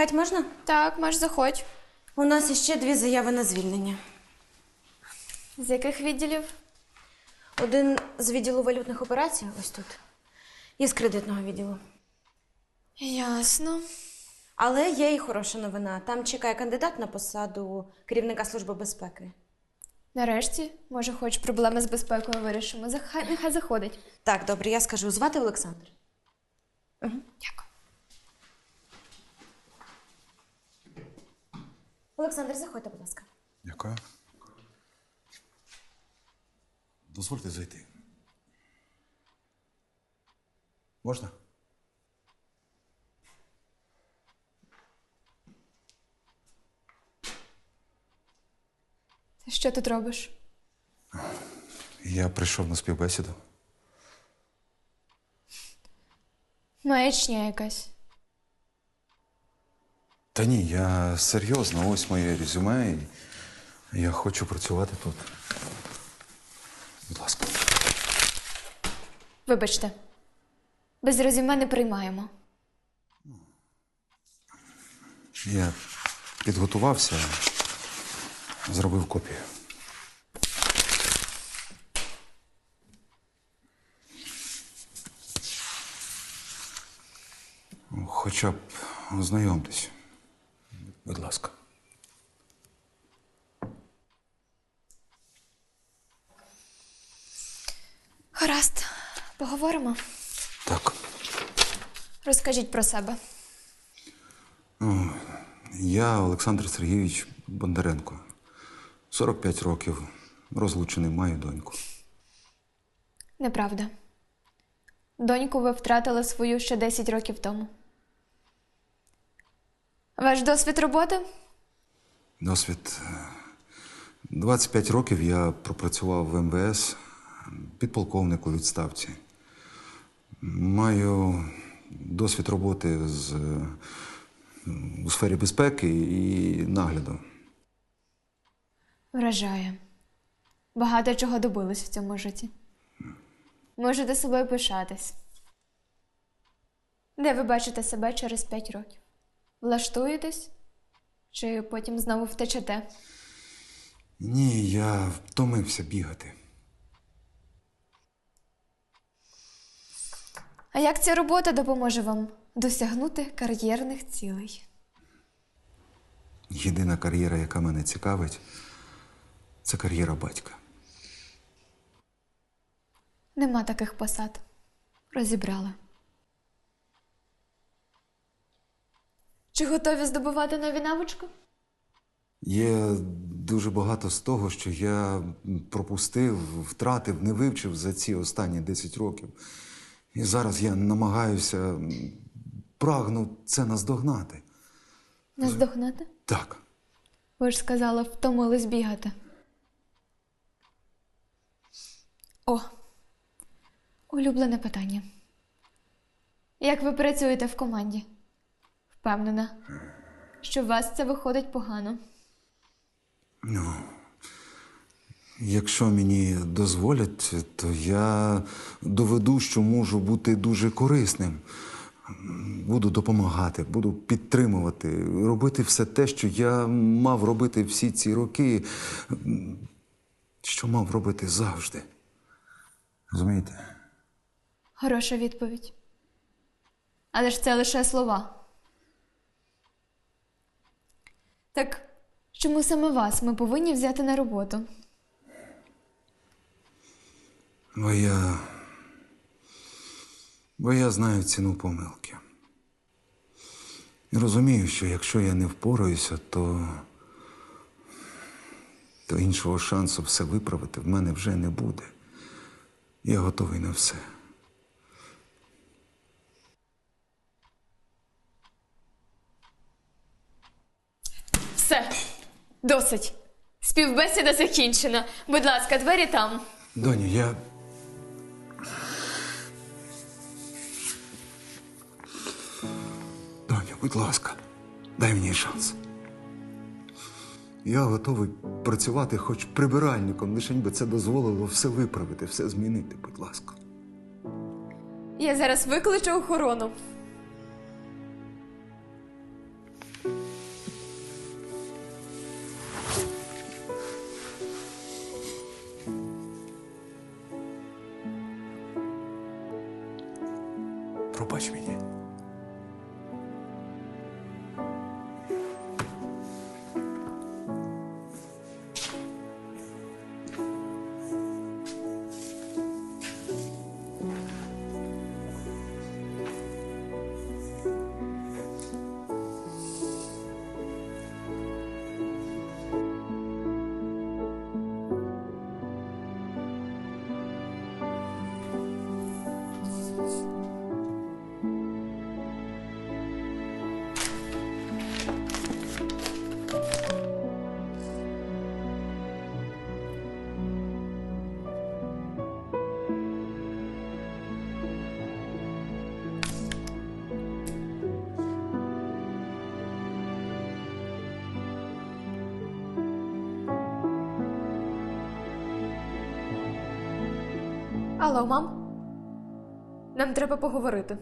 Кать, можна? Так, Маш, заходь. У нас іще дві заяви на звільнення. З яких відділів? Один з відділу валютних операцій, ось тут, і з кредитного відділу. Ясно. Але є і хороша новина. Там чекає кандидат на посаду керівника служби безпеки. Нарешті, може, хоч проблеми з безпекою вирішимо. Захай, нехай заходить. Так, добре, я скажу. Звати Олександр. Дякую. Олександр, заходьте, будь ласка. Дякую. Дозвольте зайти. Можна? Ти що тут робиш? Я прийшов на співбесіду. Маячня якась. Та ні, я серйозно, ось моє резюме, і я хочу працювати тут. Будь ласка. Вибачте. Без резюме не приймаємо. Я підготувався, зробив копію. Хоча б ознайомтесь. Будь ласка. Гаразд, поговоримо. Так. Розкажіть про себе. Я Олександр Сергійович Бондаренко. 45 років. Розлучений, маю доньку. Неправда. Доньку ви втратили свою ще 10 років тому. Ваш досвід роботи? Досвід. е, 25 років я пропрацював в МВС підполковник у відставці. Маю досвід роботи з, у сфері безпеки і нагляду. Вражає. Багато чого добились в цьому житті. Можете собою пишатись. Де ви бачите себе через 5 років? Влаштуєтесь? Чи потім знову втечете? Ні, я втомився бігати. А як ця робота допоможе вам досягнути кар'єрних цілей? Єдина кар'єра, яка мене цікавить, це кар'єра батька. Нема таких посад. Розібрала. Чи готові здобувати нові навички? Є дуже багато з того, що я пропустив, втратив, не вивчив за ці останні 10 років. І зараз я намагаюся, прагну це наздогнати. Наздогнати? Так. Ви ж сказали, втомились бігати. О, улюблене питання. Як ви працюєте в команді? Впевнена, що у вас це виходить погано. Ну, якщо мені дозволять, то я доведу, що можу бути дуже корисним. Буду допомагати, буду підтримувати, робити все те, що я мав робити всі ці роки, що мав робити завжди. Розумієте? Хороша відповідь. Але ж це лише слова. Так чому саме вас ми повинні взяти на роботу? Бо я. Бо я знаю ціну помилки. І розумію, що якщо я не впораюся, то. то іншого шансу все виправити в мене вже не буде. Я готовий на все. Досить. Співбесіда закінчена. Будь ласка, двері там. Доню, я. Доню, будь ласка, дай мені шанс. Я готовий працювати хоч прибиральником, лише би це дозволило все виправити, все змінити, будь ласка. Я зараз викличу охорону. Пробач мені. Алло, мам? Нам треба поговорити.